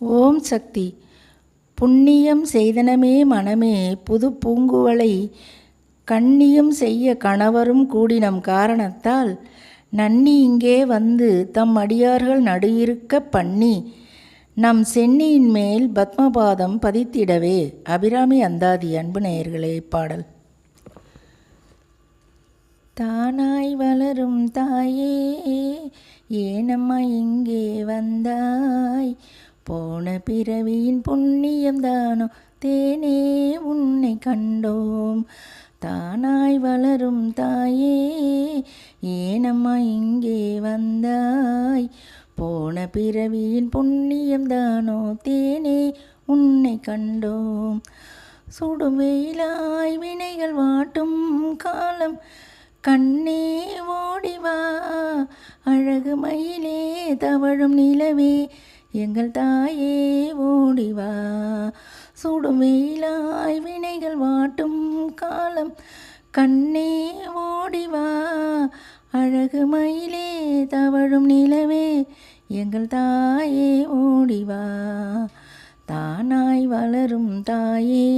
ஓம் சக்தி. புண்ணியம் செய்தனமே மனமே புது பூங்குவலை கண்ணியம் செய்ய கணவரும் கூடினம் காரணத்தால் நன்னி இங்கே வந்து தம் அடியார்கள் நடுயிருக்க பண்ணி நம் சென்னியின் மேல் பத்மபாதம் பதித்திடவே. அபிராமி அந்தாதி அன்பு நேயர்களே பாடல். தானாய் வளரும் தாயே ஏனம்மா இங்கே வந்தாய்? போன பிறவியின் புண்ணியம் தானோ? தேனே உன்னை கண்டோம். தானாய் வளரும் தாயே ஏனம்மா இங்கே வந்தாய்? போன பிறவியின் புண்ணியம் தானோ? தேனே உன்னை கண்டோம். சுடும் வெயிலாய் வினைகள் வாட்டும் காலம். கண்ணே ஓடிவா அழகு மயிலே தவழும் நிலவே எங்கள் தாயே ஓடிவா சுடும் வெயிலாய் வினைகள் வாட்டும் காலம். கண்ணே ஓடிவா அழகு மயிலே தவழும் நிலவே எங்கள் தாயே ஓடிவா தானாய் வளரும் தாயே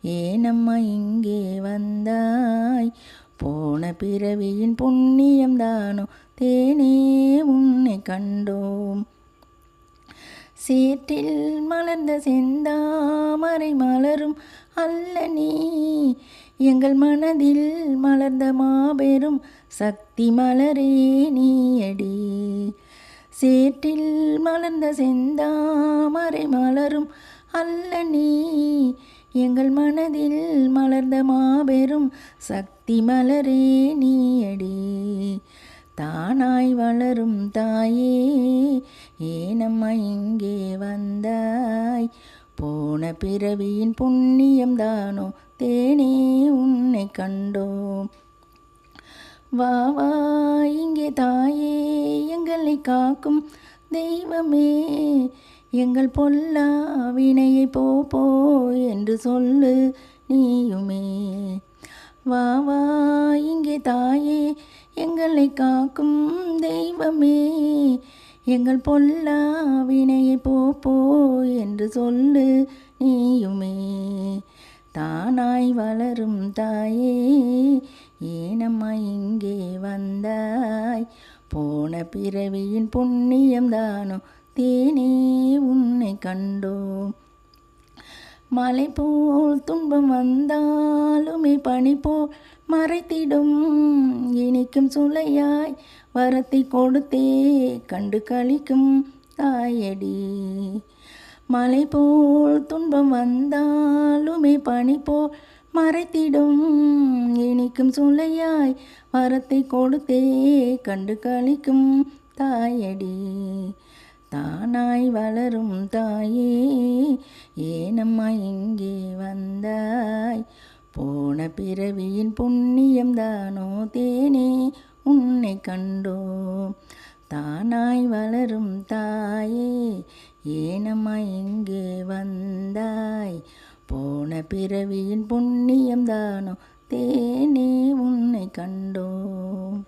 ஏனம்மா இங்கே வந்தாய். போன பிறவியின் புண்ணியம் தானோ தேனே உன்னை கண்டோம். சேற்றில் மலர்ந்த செந்தாமரை மலரும் அல்ல நீ எங்கள் மனதில் மலர்ந்த மாபெரும் சக்தி மலரே நீயடி. சேற்றில் மலர்ந்த செந்தாமரை மலரும் அல்ல நீ எங்கள் மனதில் மலர்ந்த மாபெரும் சக்தி மலரே நீயடி. தானாய் வளரும் தாயே ஏனம்மா இங்கே வந்தாய். போன பிறவியின் புண்ணியம் தானோ தேனே உன்னை கண்டோம். வா வா இங்கே தாயே எங்களை காக்கும் தெய்வமே எங்கள் பொல்லா வினையை போ போ என்று சொல்லு நீயுமே. வா வா இங்கே தாயே எங்களை காக்கும் தெய்வமே எங்கள் பொல்லா வினையை போ போ என்று சொல்லு நீயுமே. தானாய் வளரும் தாயே ஏனம்மா இங்கே வந்தாய்? போன பிறவியின் புண்ணியம் தானோ? தேனே உன்னை கண்டோம். மலை போல் துன்பம் வந்தாலுமே பனி போல் மறைத்திடும். இனிக்கும் சுளையாய் வரத்தை கொடுத்தே கண்டு கழிக்கும் தாயடி. மலை போல் துன்பம் வந்தாலுமே பனி போல் மறைத்திடும். இனிக்கும் சுளையாய் வரத்தை கொடுத்தே கண்டு கழிக்கும் தாயடி. தானாய் வளரும் தாயே ஏனம்மா இங்கே வந்தாய்? போன பிறவியின் புண்ணியம் தானோ தேனே உன்னை கண்டோம். தானாய் வளரும் தாயே ஏனம்மா இங்கே வந்தாய். போன பிறவியின் புண்ணியம் தானோ தேனே உன்னை கண்டோம்.